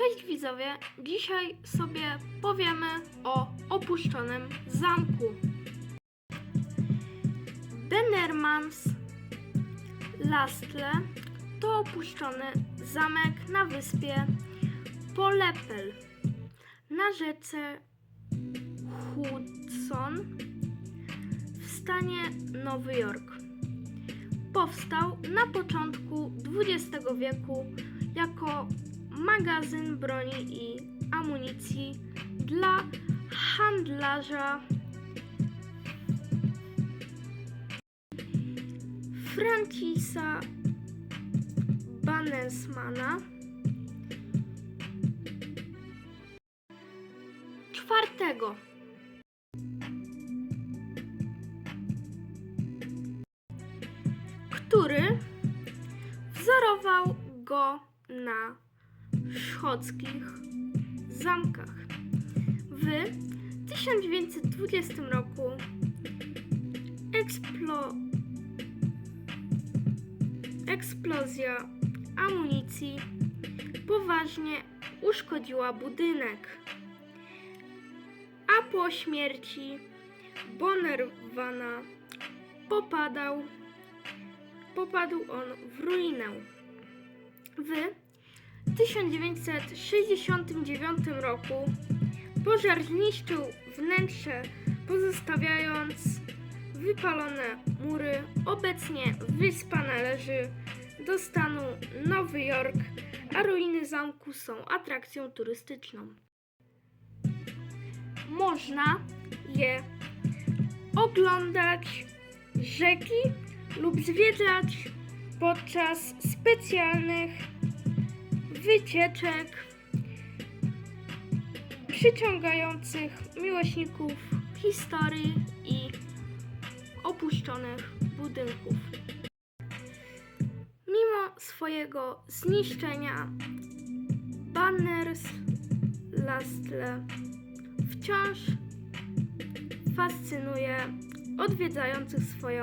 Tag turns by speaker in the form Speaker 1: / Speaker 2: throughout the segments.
Speaker 1: Cześć widzowie, dzisiaj sobie powiemy o opuszczonym zamku. Dennermans Lastle to opuszczony zamek na wyspie Polepel na rzece Hudson w stanie Nowy Jork. Powstał na początku XX wieku jako magazyn broni i amunicji dla handlarza Francisa Bannesmana. Czwartego. Który wzorował go na szkockich zamkach. W 1920 roku eksplo... eksplozja amunicji poważnie uszkodziła budynek, a po śmierci Bonnerwana popadał, popadł on w ruinę. W 1969 roku pożar zniszczył wnętrze, pozostawiając wypalone mury. Obecnie wyspa należy do stanu Nowy Jork, a ruiny zamku są atrakcją turystyczną. Można je oglądać rzeki lub zwiedzać podczas specjalnych wycieczek przyciągających miłośników historii i opuszczonych budynków. Mimo swojego zniszczenia, Banners Lastle wciąż fascynuje odwiedzających swoją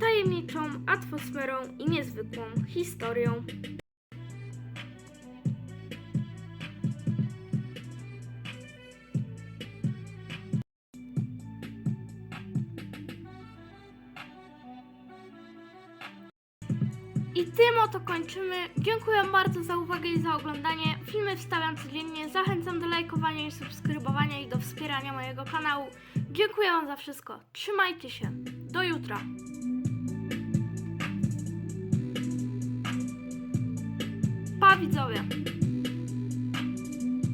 Speaker 1: tajemniczą atmosferą i niezwykłą historią. I tym oto kończymy. Dziękuję bardzo za uwagę i za oglądanie. Filmy wstawiam codziennie. Zachęcam do lajkowania i subskrybowania i do wspierania mojego kanału. Dziękuję Wam za wszystko. Trzymajcie się. Do jutra. Pa widzowie.